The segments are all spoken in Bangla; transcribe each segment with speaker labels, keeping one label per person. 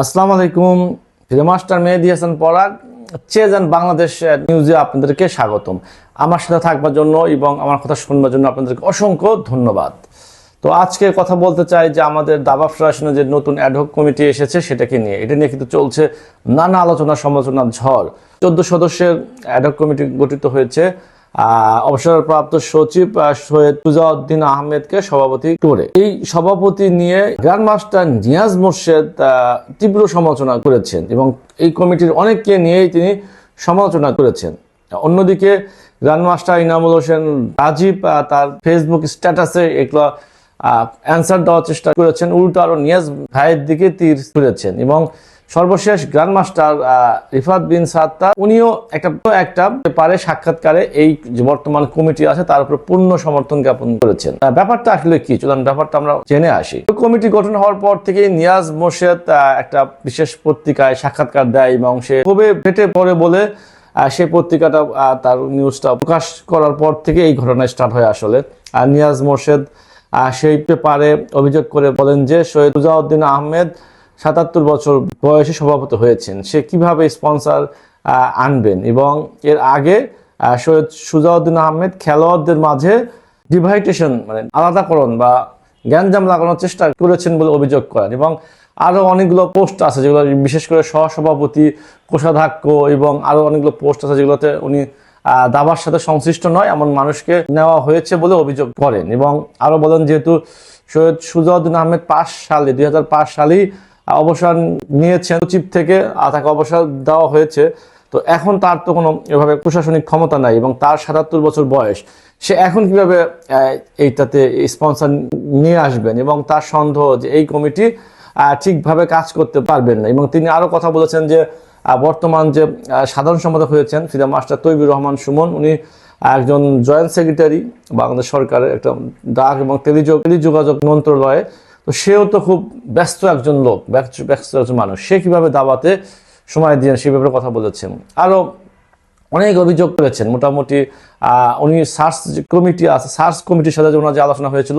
Speaker 1: আসসালামু আলাইকুম। মাস্টার মেহেদি হাসান পরাগ চেজান বাংলাদেশ নিউজে আপনাদেরকে স্বাগতম। আমার সাথে থাকবার জন্য এবং আমার কথা শুনবার জন্য আপনাদেরকে অসংখ্য ধন্যবাদ। তো আজকে কথা বলতে চাই যে আমাদের দাবা ফ্রাশনে যে নতুন অ্যাডহক কমিটি এসেছে সেটাকে নিয়ে। এটা নিয়ে কিন্তু চলছে নানা আলোচনা সমালোচনা ঝড়। চোদ্দ সদস্যের অ্যাডহক কমিটি গঠিত হয়েছে। অবসরপ্রাপ্ত সচিব সৈয়দ তুজাউদ্দিন আহমেদকে সভাপতি করে। এই সভাপতি নিয়ে গ্র্যান্ড মাস্টার নিয়াজ মোর্শেদ তীব্র সমালোচনা করেছেন এবং এই কমিটির অনেককে নিয়েই তিনি সমালোচনা করেছেন। অন্যদিকে গ্র্যান্ড মাস্টার ইনামুল হোসেন রাজীব তার ফেসবুক স্ট্যাটাসে এগুলো অ্যান্সার দেওয়ার চেষ্টা করেছেন। উল্টো আরও নিয়াজ ভাইয়ের দিকে তীর ছুঁড়েছেন এবং সর্বশেষ গ্র্যান্ড মাস্টার রিফাত বিন সাত্তা উনিও একটা একটা ব্যাপারে সাক্ষাৎকারে এই যে বর্তমান কমিটি আছে, তার উপর পূর্ণ সমর্থন জ্ঞাপন করেছেন। ব্যাপারটা আসলে কি? চলুন ব্যাপারটা আমরা জেনে আসি। কমিটি গঠন হওয়ার পর থেকে নিয়াজ মোর্শেদ একটা বিশেষ পত্রিকায় সাক্ষাৎকার দেয় এবং সে খুবই ফেটে পড়ে বলে সেই পত্রিকাটা তার নিউজটা প্রকাশ করার পর থেকে এই ঘটনা স্টার্ট হয় আসলে। আর নিয়াজ মোর্শেদ সেই পেপারে অভিযোগ করে বলেন যে, সৈয়দ তুজাউদ্দিন আহমেদ সাতাত্তর বছর বয়সে সভাপতি হয়েছেন। সে কীভাবে স্পন্সর আনবেন? এবং এর আগে সৈয়দ সুজাউদ্দিন আহমেদ খেলোয়াড়দের মাঝে ডিভাইটেশন মানে আলাদাকরণ বা গ্যাঞ্জাম লাগানোর চেষ্টা করেছেন বলে অভিযোগ করেন। এবং আরও অনেকগুলো পোস্ট আছে যেগুলো, বিশেষ করে সহসভাপতি, কোষাধ্যক্ষ এবং আরও অনেকগুলো পোস্ট আছে যেগুলোতে উনি দাবার সাথে সংশ্লিষ্ট নয়, এমন মানুষকে নেওয়া হয়েছে বলে অভিযোগ করেন। এবং আরও বলেন, যেহেতু সৈয়দ সুজাউদ্দিন আহমেদ পাঁচ সালে, দুই হাজার পাঁচ সালেই অবসর নিয়েছেন। সচিব থেকে তাকে অবসর দেওয়া হয়েছে। তো এখন তার তো কোনো এভাবে প্রশাসনিক ক্ষমতা নাই এবং তার সাতাত্তর বছর বয়স। সে এখন কীভাবে এইটাতে স্পন্সর নিয়ে আসবেন এবং তার সন্দেহ যে এই কমিটি ঠিকভাবে কাজ করতে পারবেন না। এবং তিনি আরও কথা বলেছেন যে বর্তমান যে সাধারণ সম্পাদক হয়েছেন ফিদা মাস্টার তৈবুর রহমান সুমন, উনি একজন জয়েন্ট সেক্রেটারি বাংলাদেশ সরকারের একটা ডাক এবং টেলিযোগ, টেলিযোগাযোগ মন্ত্রণালয়ে তো সেও তো খুব ব্যস্ত একজন লোক, ব্যস্ত একজন মানুষ। সে কীভাবে দাবাতে সময় দিয়ে সে ব্যাপারে কথা বলেছেন? আরও অনেক অভিযোগ করেছেন। মোটামুটি উনি সার্চ কমিটি আছে সার্চ কমিটির সাথে ওনার যে আলোচনা হয়েছিল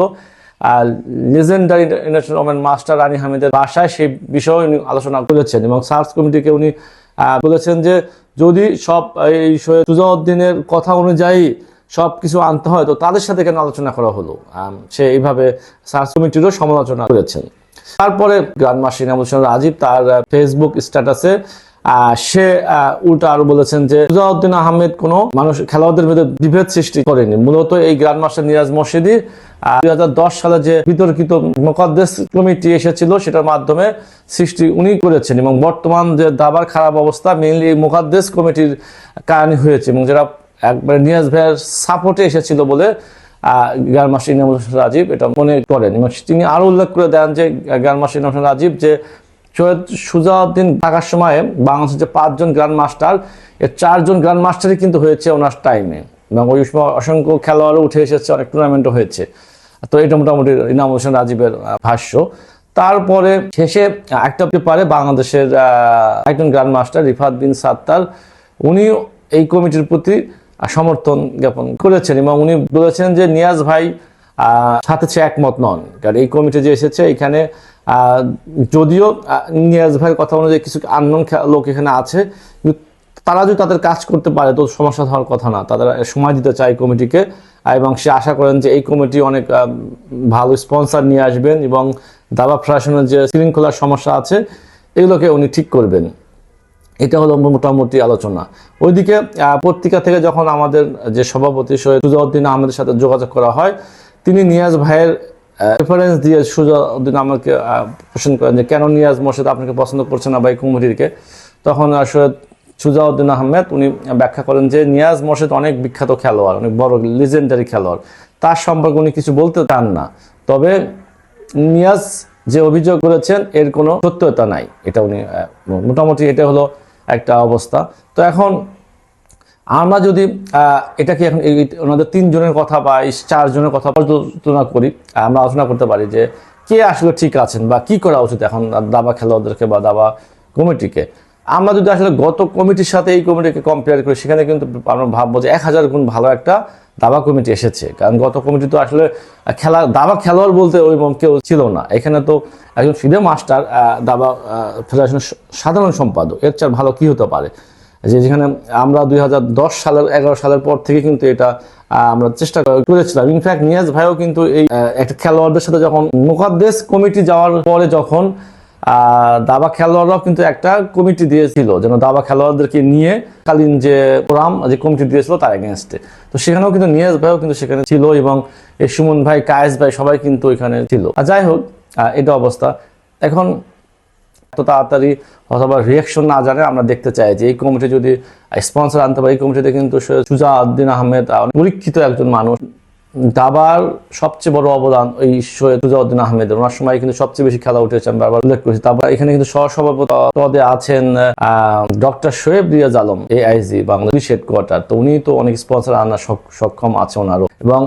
Speaker 1: legendary international women master Rani হামিদের বাসায় সেই বিষয়ে উনি আলোচনা করেছেন এবং সার্চ কমিটিকে উনি বলেছেন যে যদি সব এই সুজাউদ্দিনের কথা অনুযায়ী সব কিছু আনতে হয়, তো তাদের সাথে কেন আলোচনা করা হলো? সে এইভাবে সার্চ কমিটিরও সমালোচনা করেছেন। তারপরে গ্রান্ড মাস্টার ইনামুল হোসেন রাজীব তার ফেসবুক স্ট্যাটাসে সে উল্টা আরও বলেছেন যে সুজাউদ্দিন আহমেদ কোনো মানুষ, খেলোয়াড়দের মধ্যে বিভেদ সৃষ্টি করেনি। মূলত এই গ্র্যান্ড মাস্টার নিরাজ মসজিদি দুই হাজার দশ সালে যে বিতর্কিত মোকাদ্দেস কমিটি এসেছিল, সেটার মাধ্যমে সৃষ্টি উনি করেছেন এবং বর্তমান যে দাবার খারাপ অবস্থা মেইনলি এই মোকাদ্দেস কমিটির কারণে হয়েছে এবং যারা একবারে নিয়াজ ভাইয়ের সাপোর্টে এসেছিল বলে গ্রান্ড মাস্টার ইনামুল রাজীব এটা মনে করেন। তিনি আরও উল্লেখ করে দেন যে গ্রান্ড মাস্টার ইনামুল রাজীব যে সৈয়দ সুজাউদ্দিন থাকার সময় বাংলাদেশের যে পাঁচজন গ্র্যান্ড মাস্টার, এর চারজন গ্র্যান্ড মাস্টারই কিন্তু হয়েছে ওনার টাইমে এবং ওই সময় অসংখ্য খেলোয়াড়ও উঠে এসেছে, অনেক টুর্নামেন্টও হয়েছে। তো এটা মোটামুটি ইনাম হোসেন রাজীবের ভাষ্য। তারপরে শেষে একটা পেপারে বাংলাদেশের একজন গ্র্যান্ড মাস্টার রিফাত বিন সাত্তার উনি এই কমিটির প্রতি সমর্থন জ্ঞাপন করেছেন। এবং উনি বলেছেন যে নিয়াজ ভাই সাথে সে একমত নন। কারণ এই কমিটি যে এসেছে, এখানে যদিও নিয়াজ ভাইয়ের কথা অনুযায়ী কিছু আননোন লোক এখানে আছে তারা যদি তাদের কাজ করতে পারে, তো সমস্যা হওয়ার কথা না। তাদের সময় দিতে চায় কমিটিকে এবং সে আশা করেন যে এই কমিটি অনেক ভালো স্পন্সর নিয়ে আসবেন এবং দাবা প্রশাসনের যে শৃঙ্খলার সমস্যা আছে, এগুলোকে উনি ঠিক করবেন। এটা হলো মোটামুটি আলোচনা। ওইদিকে পত্রিকা থেকে যখন আমাদের যে সভাপতি সৈয়দ সুজাউদ্দিন আহমেদের সাথে যোগাযোগ করা হয় তিনি নিয়াজ ভাইয়ের রেফারেন্স দিয়ে সুজাউদ্দিন আহ, প্রশ্ন করেন যে কেন নিয়াজ মোর্শেদ আপনাকে পছন্দ করছে না বা এই তখন সৈয়দ সুজাউদ্দিন আহমেদ উনি ব্যাখ্যা করেন যে নিয়াজ মোর্শেদ অনেক বিখ্যাত খেলোয়াড় অনেক বড় লিজেন্ডারি খেলোয়াড়। তার সম্পর্কে উনি কিছু বলতে চান না। তবে নিয়াজ যে অভিযোগ করেছেন এর কোনো সত্যতা নাই। এটা উনি মোটামুটি এটা হলো একটা অবস্থা। তো এখন আমরা যদি এটাকে এখন ওনাদের তিনজনের কথা বা চারজনের কথা তুলনা করি, আমরা আলোচনা করতে পারি যে কে আসলে ঠিক আছেন বা কি করা উচিত এখন দাবা খেলোয়াড়দেরকে বা দাবা কমিটিকে। আমরা যদি আসলে গত কমিটির সাথে এই কমিটিকে কম্পেয়ার করি, সেখানে কিন্তু আমরা ভাববো যে এক হাজার গুণ ভালো একটা দাবা কমিটি এসেছে। কারণ গত কমিটি তো আসলে খেলা, দাবা খেলোয়াড় বলতে ওই কেউ ছিল না। এখানে তো একজন ফিদে মাস্টার দাবা ফেডারেশনের সাধারণ সম্পাদক। এর চেয়ে আর ভালো কি হতে পারে? যে যেখানে আমরা দুই দশ সালের, এগারো সালের পর থেকে কিন্তু এটা আমরা চেষ্টা করেছিলাম। ইনফ্যাক্ট নিয়াজ ভাইও কিন্তু এই একটা খেলোয়াড়দের সাথে যখন মুকাদ্দেস কমিটি যাওয়ার পরে যখন দাবা খেলোয়াড়রাও কিন্তু একটা কমিটি দিয়েছিল যেন দাবা খেলোয়াড়দেরকে নিয়ে কালীন যে প্রোগ্রাম যে কমিটি দিয়েছিল তার এগেনস্টে তো সেখানেও কিন্তু নিয়াজ ভাইও কিন্তু সেখানে ছিল এবং এই সুমন ভাই কায়েস ভাই সবাই কিন্তু ওইখানে ছিল। আর যাই হোক এটা অবস্থা। এখন এত তাড়াতাড়ি অথবা রিয়াকশন না জানে আমরা দেখতে চাই যে এই কমিটি যদি স্পন্সর আনতে পারে। এই কমিটিতে কিন্তু সুজা সুজাউদ্দিন আহমেদ আহ, পরীক্ষিত একজন মানুষ। দাবার সবচেয়ে বড় অবদান ওই সৈয়দ সুজাউদ্দিন আহমেদের। ওনার সময় কিন্তু সবচেয়ে বেশি খেলা উঠেছে, আমি বারবার উল্লেখ করেছি। তারপর এখানে কিন্তু সহসভাপতি পদে আছেন doctor Shoaib Riaz Alam AIG Bangladesh headquarter তো উনি তো অনেক স্পন্সর আনার সক্ষম আছে ওনারও। এবং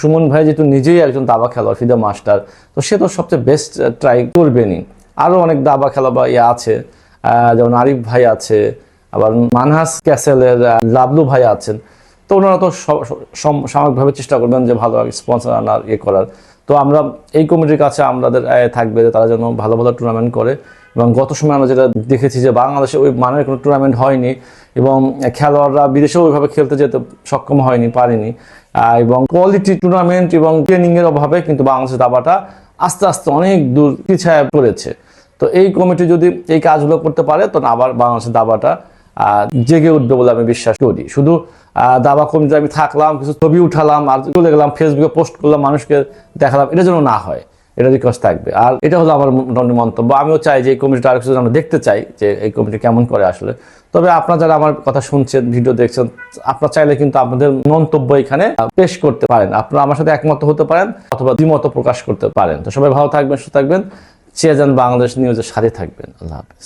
Speaker 1: সুমন ভাই যেহেতু নিজেই একজন দাবা খেলোয়াড় ফিদা মাস্টার, তো সে তো সবচেয়ে বেস্ট ট্রাই করবেনই। আরও অনেক দাবা খেলা বা ইয়ে আছে যেমন আরিফ ভাই আছে, আবার মানহাস ক্যাসেলের লাবলু ভাই আছেন। তো ওনারা তো সাময়িকভাবে চেষ্টা করবেন যে ভালো স্পন্সর আনার ইয়ে করার। তো আমরা এই কমিটির কাছে আমাদের থাকবে যে তারা যেন ভালো ভালো টুর্নামেন্ট করে। এবং গত সময় আমরা যেটা দেখেছি যে বাংলাদেশে ওই মানের কোনো টুর্নামেন্ট হয়নি এবং খেলোয়াড়রা বিদেশেও ওইভাবে খেলতে যেতে সক্ষম হয়নি, পারেনি। এবং কোয়ালিটি টুর্নামেন্ট এবং ট্রেনিংয়ের অভাবে কিন্তু বাংলাদেশের দাবাটা আস্তে আস্তে অনেক দূর পিছায় পড়েছে। তো এই কমিটি যদি এই কাজগুলো করতে পারে তখন আবার বাংলাদেশের দাবাটা জেগে উঠবে বলে আমি বিশ্বাস করি। শুধু দাবা কমিটিতে আমি থাকলাম, কিছু ছবি উঠালাম, আর চলে গেলাম ফেসবুকে পোস্ট করলাম, মানুষকে দেখালাম। এটা যেন না হয়, এটা রিকোয়েস্ট থাকবে। আর এটা হলো আমার মোটামুটি মন্তব্য। আমিও চাই যে এই কমিটিটা আর কিছু আমরা দেখতে চাই, যে এই কমিটি কেমন করে আসলে। তবে আপনারা যারা আমার কথা শুনছেন, ভিডিও দেখছেন, আপনারা চাইলে কিন্তু আপনাদের মন্তব্য এখানে পেশ করতে পারেন। আপনারা আমার সাথে একমত হতে পারেন, অথবা দ্বিমত প্রকাশ করতে পারেন। তো সবাই ভালো থাকবেন, সুস্থ থাকবেন। চেয়ে যান বাংলাদেশ নিউজের সাথে থাকবেন। আল্লাহ হাফিজ।